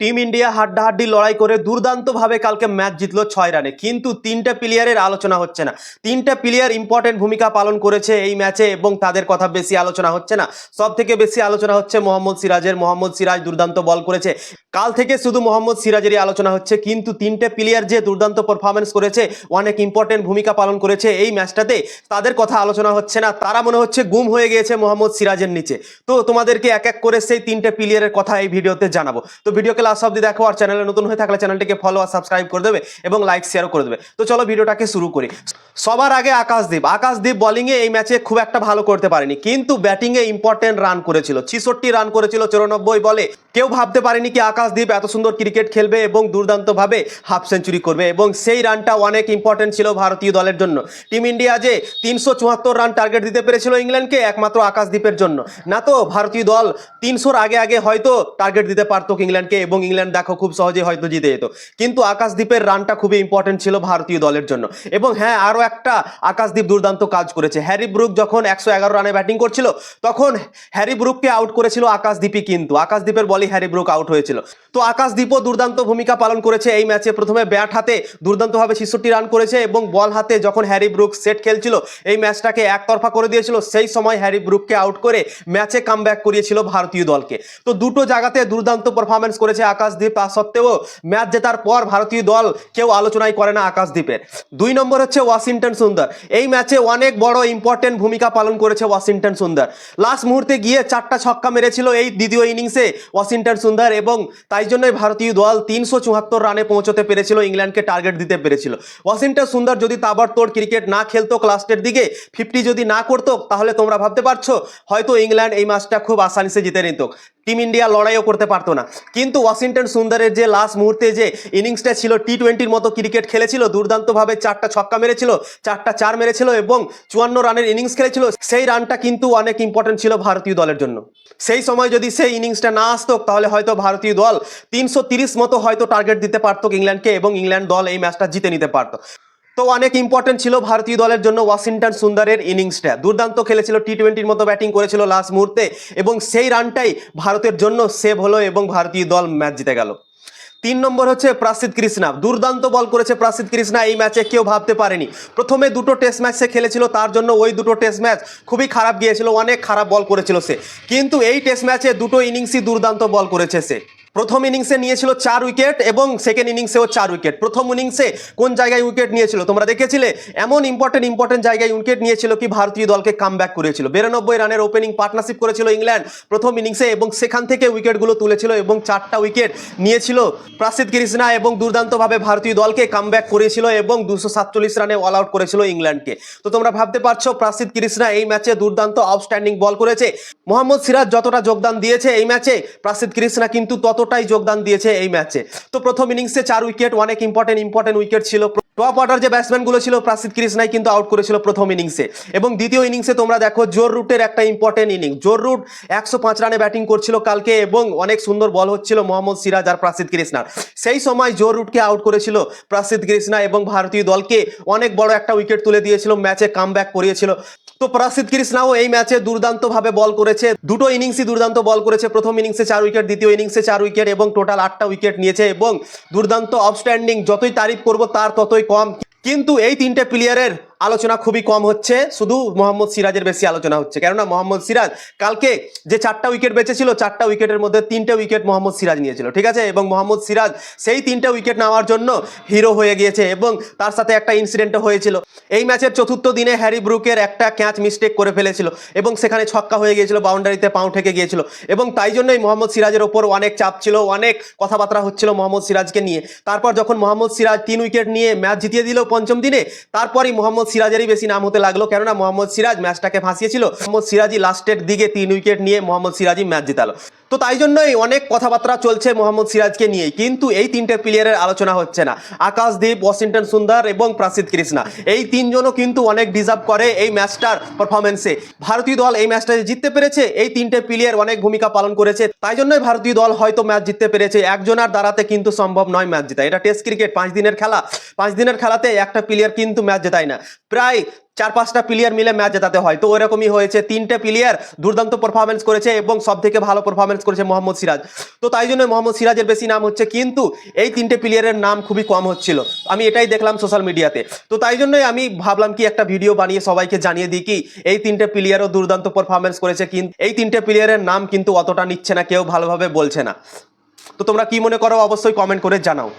Team India হাড্ডাহাড্ডি লড়াই করে দুর্দান্তভাবে কালকে ম্যাচ জিতলো ছয় রানে। কিন্তু তিনটা প্লেয়ারের আলোচনা হচ্ছে না। তিনটা প্লেয়ার ইম্পর্টেন্ট ভূমিকা পালন করেছে এই ম্যাচে এবং তাদের কথা বেশি আলোচনা হচ্ছে না। সব থেকে বেশি আলোচনা হচ্ছে মোহাম্মদ সিরাজের। মোহাম্মদ সিরাজ দুর্দান্ত বল করেছে। কাল থেকে শুধু মোহাম্মদ সিরাজেরই আলোচনা হচ্ছে, কিন্তু তিনটে প্লেয়ার যে দুর্দান্ত পারফরমেন্স করেছে, অনেক ইম্পর্টেন্ট ভূমিকা পালন করেছে এই ম্যাচটাতে তাদের কথা আলোচনা হচ্ছে না। তারা মনে হচ্ছে গুম হয়ে গিয়েছে মোহাম্মদ সিরাজের নিচে। তো তোমাদেরকে এক এক করে সেই তিনটে প্লেয়ারের কথা এই ভিডিওতে জানাব। তো ভিডিওকে লাস্ট অব্দি দেখো, আর চ্যানেলে নতুন হয়ে থাকলে চ্যানেলটিকে ফলো আর সাবস্ক্রাইব করে দেবে এবং লাইক শেয়ারও করে দেবে। তো চলো ভিডিওটাকে শুরু করি। সবার আগে আকাশদীপ। আকাশদীপ বোলিংয়ে এই ম্যাচে খুব একটা ভালো করতে পারেনি, কিন্তু ব্যাটিংয়ে ইম্পর্টেন্ট রান করেছিল। ছিষট্টি রান করেছিল চৌরানব্বই বলে। কেউ ভাবতে পারেনি কি আকাশদীপ এত সুন্দর ক্রিকেট খেলবে এবং দুর্দান্তভাবে হাফ সেঞ্চুরি করবে এবং সেই রানটা অনেক ইম্পর্টেন্ট ছিল ভারতীয় দলের জন্য। টিম ইন্ডিয়া যে তিনশো চুয়াত্তর রান টার্গেট দিতে পেরেছিল ইংল্যান্ডকে একমাত্র আকাশদীপের জন্য। না তো ভারতীয় দল তিনশোর আগে আগে হয়তো টার্গেট দিতে পারতো ইংল্যান্ডকে এবং ইংল্যান্ড দেখো খুব সহজে হয়তো জিতে যেত। কিন্তু আকাশদীপের রানটা খুবই ইম্পর্টেন্ট ছিল ভারতীয় দলের জন্য। এবং হ্যাঁ আরও একটা আকাশদীপ দুর্দান্ত কাজ করেছে। হ্যারি ব্রুক যখন একশো এগারো রানে ব্যাটিং করছিল, তখন হ্যারি ব্রুককে আউট করেছিল আকাশদীপই কিন্তু। আকাশদীপের বলই হ্যারি ব্রুক আউট হয়েছিল। তো আকাশ আকাশদীপও দুর্দান্ত ভূমিকা পালন করেছে এই ম্যাচে। প্রথমে ব্যাট হাতে দুর্দান্তভাবে ছেষট্টি রান করেছে এবং বল হাতে যখন হ্যারি ব্রুক সেট খেলছিল, এই ম্যাচটাকে একতরফা করে দিয়েছিল, সেই সময় হ্যারি ব্রুককে আউট করে ম্যাচে কাম করিয়েছিল ভারতীয় দলকে। তো দুটো জায়গাতে দুর্দান্ত পারফরমেন্স করেছে আকাশদীপ তা সত্ত্বেও ম্যাচ জেতার পর ভারতীয় দল কেউ আলোচনাই করে না আকাশদীপের দুই নম্বর হচ্ছে ওয়াশিংটন সুন্দর। এই ম্যাচে অনেক বড় ইম্পর্টেন্ট ভূমিকা পালন করেছে ওয়াশিংটন সুন্দর। লাস্ট মুহূর্তে গিয়ে চারটা ছক্কা মেরেছিল এই দ্বিতীয় ইনিংসে ওয়াশিংটন সুন্দর এবং তাই জন্যই ভারতীয় দল তিনশো চুয়াত্তর রানে পৌঁছতে পেরেছিল, ইংল্যান্ডকে টার্গেট দিতে পেরেছিল। ওয়াশিংটন সুন্দর যদি তাবড়তোড় ক্রিকেট না খেলতো ক্লাস্টের দিকে ফিফটি যদি না করতো, তাহলে তোমরা ভাবতে পারছ, হয়তো ইংল্যান্ড এই ম্যাচটা খুব আসানিসে জিতে নিত। টিম ইন্ডিয়া লড়াইও করতে পারতো না। কিন্তু ওয়াশিংটন সুন্দরের যে লাস্ট মুহূর্তে যে ইনিংসটা ছিল টি টোয়েন্টির মতো ক্রিকেট খেলেছিল, দুর্দান্তভাবে চারটা ছক্কা মেরেছিল, চারটা চার মেরেছিল এবং চুয়ান্ন রানের ইনিংস খেলেছিল, সেই রানটা কিন্তু অনেক ইম্পর্টেন্ট ছিল ভারতীয় দলের জন্য। সেই সময় যদি সেই ইনিংসটা না আসতো, তাহলে হয়তো ভারতীয় দল তিনশো মতো হয়তো টার্গেট দিতে পারতো ইংল্যান্ডকে এবং ইংল্যান্ড দল এই ম্যাচটা জিতে নিতে পারতো। তো অনেক ইম্পর্টেন্ট ছিল ভারতীয় দলের জন্য ওয়াশিংটন সুন্দরের ইনিংসটা। দুর্দান্ত খেলেছিল টি টোয়েন্টির মতো ব্যাটিং করেছিল লাস্ট মুহূর্তে এবং সেই রানটাই ভারতের জন্য সেভ হলো এবং ভারতীয় দল ম্যাচ জিতে গেল। তিন নম্বর হচ্ছে প্রাসিদ কৃষ্ণা দুর্দান্ত বল করেছে প্রাসিদ কৃষ্ণা, এই ম্যাচে কেউ ভাবতে পারেনি। প্রথমে দুটো টেস্ট ম্যাচ সে খেলেছিল, তার জন্য ওই দুটো টেস্ট ম্যাচ খুবই খারাপ গিয়েছিল, অনেক খারাপ বল করেছিল সে। কিন্তু এই টেস্ট ম্যাচে দুটো ইনিংসই দুর্দান্ত বল করেছে সে। প্রথম ইনিংসে নিয়েছিল চার উইকেট এবং সেকেন্ড ইনিংসেও চার উইকেট। প্রথম ইনিংসে কোন জায়গায় উইকেট নিয়েছিল? তোমরা দেখেছিলে? এমন ইম্পর্টেন্ট ইম্পর্টেন্ট জায়গায় উইকেট নিয়েছিল কি ভারতীয় দলকে কাম ব্যাক করেছিল। বিরানব্বই রানের ওপেনিং পার্টনারশিপ করেছিল ইংল্যান্ড প্রথম ইনিংসে এবং সেখান থেকে উইকেটগুলো তুলেছিল এবং চারটা উইকেট নিয়েছিল প্রাসিদ কৃষ্ণা এবং দুর্দান্তভাবে ভারতীয় দলকে কাম ব্যাক করেছিল এবং দুশো সাতচল্লিশ রানে অল আউট করেছিল ইংল্যান্ডকে। তো তোমরা ভাবতে পারছ প্রাসিদ কৃষ্ণা এই ম্যাচে দুর্দান্ত আউটস্ট্যান্ডিং বল করেছে। মোহাম্মদ সিরাজ যতটা যোগদান দিয়েছে এই ম্যাচে প্রাসিদ কৃষ্ণা কিন্তু ততটাই যোগদান দিয়েছে এই ম্যাচে তো প্রথম ইনিংসে চার উইকেট অনেক ইম্পর্টেন্ট ইম্পর্টেন্ট উইকেট ছিল। টপ অর্ডার যে ব্যাটসম্যানগুলো ছিল প্রাসিদ কৃষ্ণাই কিন্তু আউট করেছিল প্রথম ইনিংসে এবং দ্বিতীয় ইনিংসে তোমরা দেখো, জোর রুটের একটা ইম্পর্টেন্ট ইনিংস জোর রুট একশো পাঁচ রানে ব্যাটিং করছিল কালকে এবং অনেক সুন্দর বল হচ্ছিল মোহাম্মদ সিরাজ আর প্রাসিদ কৃষ্ণার সেই সময় জোর রুটকে আউট করেছিল প্রাসিদ কৃষ্ণা এবং ভারতীয় দলকে অনেক বড় একটা উইকেট তুলে দিয়েছিল ম্যাচে কাম ব্যাক করিয়েছিল। তো প্রাসিদ কৃষ্ণাও এই ম্যাচে দুর্দান্তভাবে বল করেছে। দুটো ইনিংসই দুর্দান্ত বল করেছে, প্রথম ইনিংসে চার উইকেট দ্বিতীয় ইনিংসে চার উইকেট এবং টোটাল আটটা উইকেট নিয়েছে এবং দুর্দান্ত আউটস্ট্যান্ডিং যতই তারিফ করব তার ততই কম কিন্তু এই তিনটে প্লেয়ারের আলোচনা খুবই কম হচ্ছে, শুধু মোহাম্মদ সিরাজের বেশি আলোচনা হচ্ছে। কেননা মোহাম্মদ সিরাজ কালকে যে চারটা উইকেট বেঁচেছিল, চারটা উইকেটের মধ্যে তিনটে উইকেট মোহাম্মদ সিরাজ নিয়েছিল, ঠিক আছে? এবং মোহাম্মদ সিরাজ সেই তিনটে উইকেট নেওয়ার জন্য হিরো হয়ে গিয়েছে এবং তার সাথে একটা ইনসিডেন্টও হয়েছিল। এই ম্যাচের চতুর্থ দিনে হ্যারি ব্রুকের একটা ক্যাচ মিস্টেক করে ফেলেছিল এবং সেখানে ছক্কা হয়ে গিয়েছিল, বাউন্ডারিতে পাও ঠেকে গিয়েছিল এবং তাই জন্যই মোহাম্মদ সিরাজের ওপর অনেক চাপ ছিল, অনেক কথাবার্তা হচ্ছিল মোহাম্মদ সিরাজকে নিয়ে। তারপর যখন মোহাম্মদ সিরাজ তিন উইকেট নিয়ে ম্যাচ জিতিয়ে দিল পঞ্চম দিনে, তারপরই মোহাম্মদ সিরাজেরই বেশি নাম হতে লাগল। কেননা মোহাম্মদ সিরাজ ম্যাচটাকে ফাঁসিয়েছিল। মোহাম্মদ সিরাজি লাস্টের দিকে তিন উইকেট নিয়ে মোহাম্মদ সিরাজি ম্যাচ জিতালো। তো তাই জন্যই অনেক কথাবার্তা চলছে মোহাম্মদ সিরাজকে নিয়ে কিন্তু এই তিনটে প্লেয়ারের আলোচনা হচ্ছে না। আকাশদীপ ওয়াশিংটন সুন্দর এবং প্রাসিদ কৃষ্ণা। এই তিনজনও কিন্তু অনেক ডিজার্ভ করে এই ম্যাচটার পারফরমেন্সে ভারতীয় দল এই ম্যাচটা জিততে পেরেছে, এই তিনটে প্লেয়ার অনেক ভূমিকা পালন করেছে। তাই জন্যই ভারতীয় দল হয়তো ম্যাচ জিততে পেরেছে। একজনের দ্বারাতে কিন্তু সম্ভব নয় ম্যাচ জেতা। এটা টেস্ট ক্রিকেট পাঁচ দিনের খেলা। পাঁচ দিনের খেলাতে একটা প্লেয়ার কিন্তু ম্যাচ জেতায় না। প্রায় চার পাঁচটা প্লেয়ার মিলে ম্যাচ জেতাতে হয়। তো ওইরকমই হয়েছে। তিনটে প্লেয়ার দুর্দান্ত পারফরমেন্স করেছে এবং সব থেকে ভালো পারফরমেন্স করেছে মোহাম্মদ সিরাজ। তো তাই জন্য মোহাম্মদ সিরাজের বেশি নাম হচ্ছে কিন্তু এই তিনটে প্লেয়ারের নাম খুবই কম হচ্ছিল। আমি এটাই দেখলাম সোশ্যাল মিডিয়াতে তো। তাই জন্যই আমি ভাবলাম কি একটা ভিডিও বানিয়ে সবাইকে জানিয়ে দিই কি, এই তিনটে প্লেয়ারও দুর্দান্ত পারফরমেন্স করেছে কিন্তু এই তিনটে প্লেয়ারের নাম কিন্তু অতটা নিচ্ছে না, কেউ ভালোভাবে বলছে না। তো তোমরা কি মনে করো, অবশ্যই কমেন্ট করে জানাও।